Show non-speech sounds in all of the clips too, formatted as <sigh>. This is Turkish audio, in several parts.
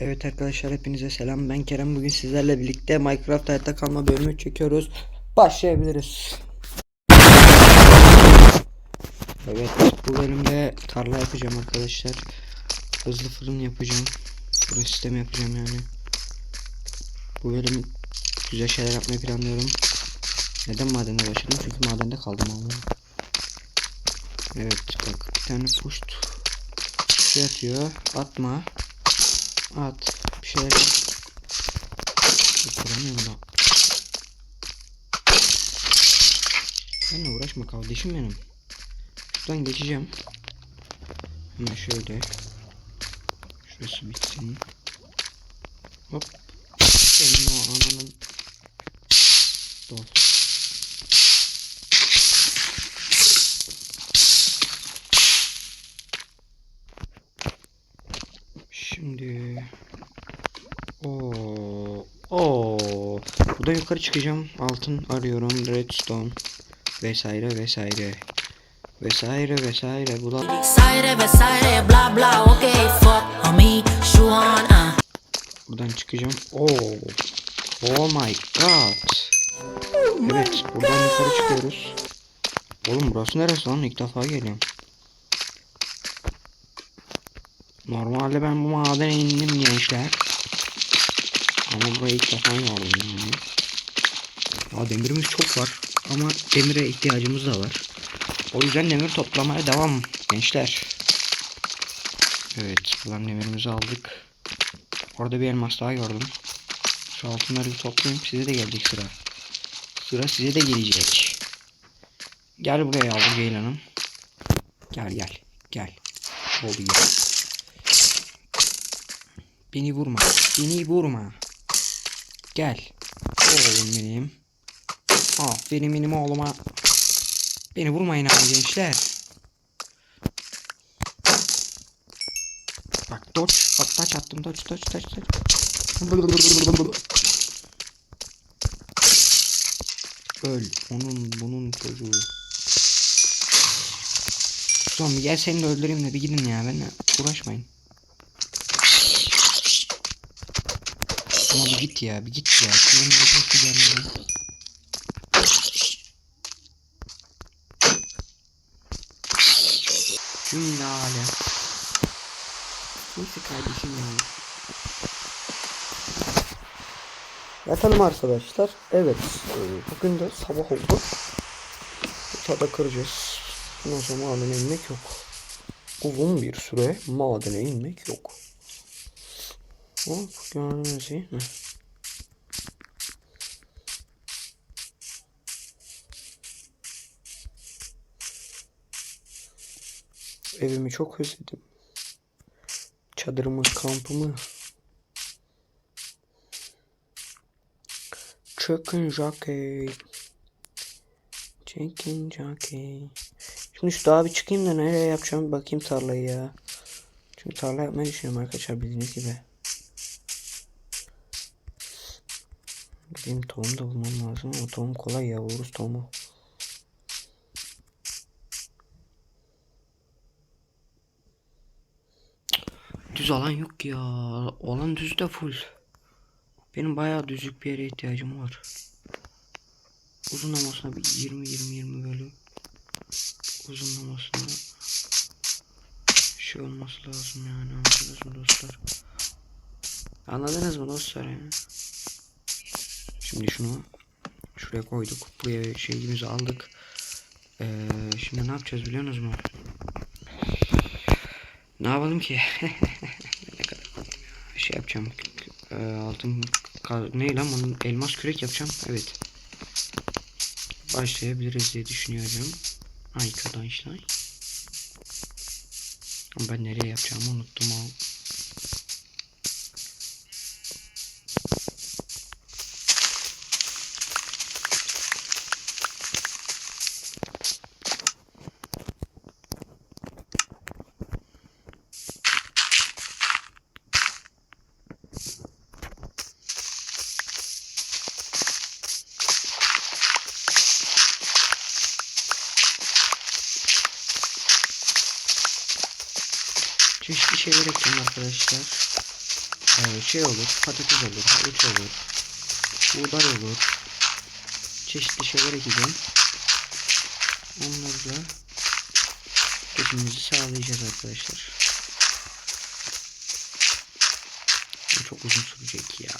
Evet arkadaşlar hepinize selam. Ben Kerem. Bugün sizlerle birlikte Minecraft hayatta kalma bölümü çekiyoruz. Başlayabiliriz. Evet bu bölümde tarla yapacağım arkadaşlar. Hızlı fırın yapacağım. Fırın sistemi yapacağım yani. Bu bölüm güzel şeyler yapmayı planlıyorum. Neden madende başladım? Çünkü madende kaldım ama. Evet bak bir tane puşt şey atıyor. Atma. At. Bir şeyler. Kuramıyorum da. Benimle uğraşma kardeşim benim. Şuradan geçeceğim. Hemen şöyle. Şurası bitsin. Hop. Senin o ananın. Dol. Şimdi o o burada yukarı çıkacağım. Altın arıyorum. Redstone vesaire vesaire. Vesaire vesaire. Bulan Vesaire vesaire bla bla okey fuck homie şu an ah. buradan çıkacağım. Oo. Oh my god. Evet, buradan yukarı çıkıyoruz. Oğlum burası neresi lan? İlk defa geliyorum. Normalde ben bu madene indim gençler. Ama burayı ilk defa gördüm yani. Ya demirimiz çok var. Ama demire ihtiyacımız da var. O yüzden demir toplamaya devam gençler. Evet buradan demirimizi aldık. Orada bir elmas daha gördüm. Şu altınları bir toplayayım. Size de gelecek sıra. Sıra size de gelecek. Gel buraya yavru ceylanım. Gel gel. Gel. Gel. Beni vurma. Beni vurma. Gel. Oğlum benim. Aferin benim oğluma. Beni vurmayın abi gençler. Bak dodge. Bak taç attım. Dodge dodge dodge dodge. Öl. Onun bunun çocuğu. Bir gel seni de öldüreyim de bir gidin ya. Benimle uğraşmayın. Ama bir git ya. Bir git ya. Şuranın öldürüp gelme. Cümle alem. Neyse kardeşim ya. Yatalım arkadaşlar. Evet. e, Bugün de sabah oldu. Tada kıracağız. Ondan sonra madene inmek yok. Uzun bir süre madene inmek yok. Hop gördüğünüz gibi. Evimi çok özledim. Çadırımı, kampımı. Chicken jockey. Chicken jockey. Şimdi şu dağa bir çıkayım da nereye yapacağım bakayım tarlayı ya. Çünkü tarla yapmayı düşünüyorum arkadaşlar bildiğiniz gibi. Benim tohum da bulmam lazım ama tohum kolay ya vururuz tohumu. Düz alan yok ya. Olan düz de full. Benim bayağı düzlük bir yere ihtiyacım var. Uzunlamasına bir 20 20 20 böyle uzunlamasına şey olması lazım yani anladınız mı dostlar? Anladınız mı dostlar yani? Şimdi şunu şuraya koyduk. Buraya şeyimizi aldık. Ee, şimdi ne yapacağız biliyor musunuz mu? Ne yapalım ki? <laughs> ne kadar şey yapacağım. Ee, altın ne lan bunun elmas kürek yapacağım. Evet. Başlayabiliriz diye düşünüyorum. Arkadaşlar. Ben nereye yapacağımı unuttum o. şeyler ekledim arkadaşlar. e, şey olur, patates olur, havuç olur, buğday olur. Çeşitli şeyler ekeceğim. Onlarla geçimimizi sağlayacağız arkadaşlar. Çok uzun sürecek ya.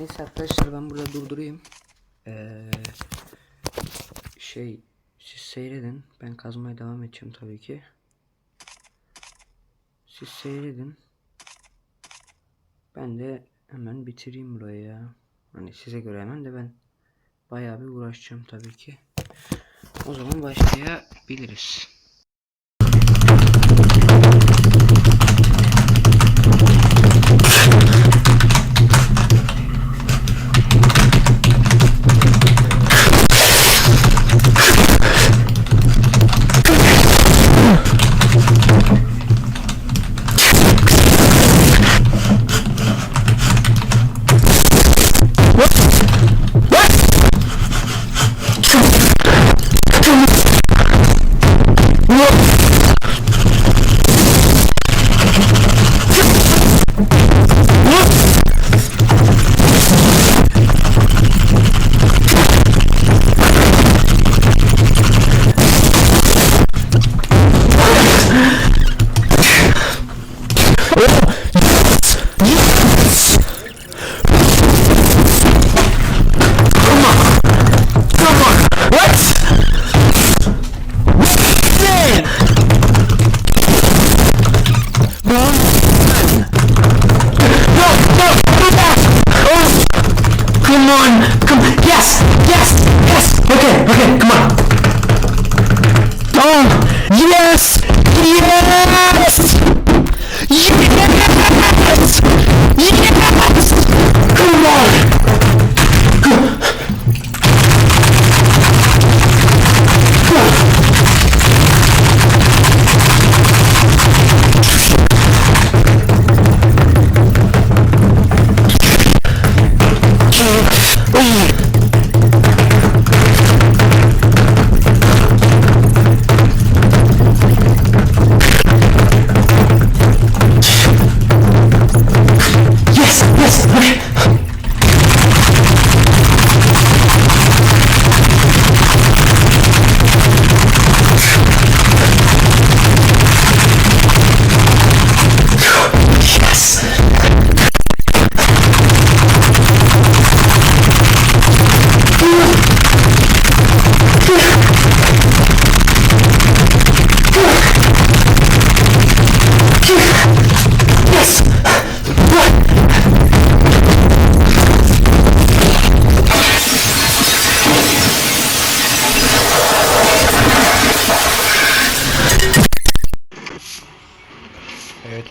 Neyse arkadaşlar ben burada durdurayım. Ee, şey siz seyredin. Ben kazmaya devam edeceğim tabii ki. Siz seyredin. Ben de hemen bitireyim burayı ya. Hani size göre hemen de ben bayağı bir uğraşacağım tabii ki. O zaman başlayabiliriz. On! Come Yes! Yes! Yes! Okay, okay, come on! Oh! Yes! Yes! Yes! Yes! Come on! Yes!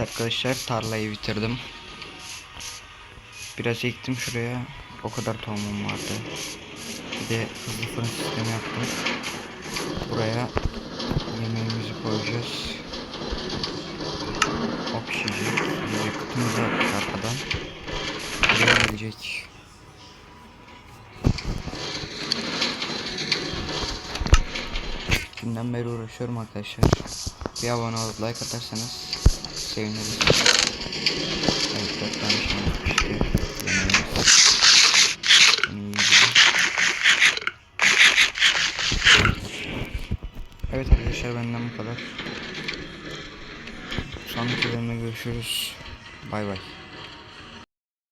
Arkadaşlar tarlayı bitirdim. Biraz ektim şuraya. O kadar tohumum vardı. Bir de hızlı fırın sistemi yaptım. Buraya yemeğimizi koyacağız. O pişecek. Bir yakıtımız da arkadan. Buraya gelecek. Günden beri uğraşıyorum arkadaşlar. Bir abone olup like atarsanız tane şey. Evet arkadaşlar benden bu kadar. Sonraki bölümde görüşürüz. Bay bay.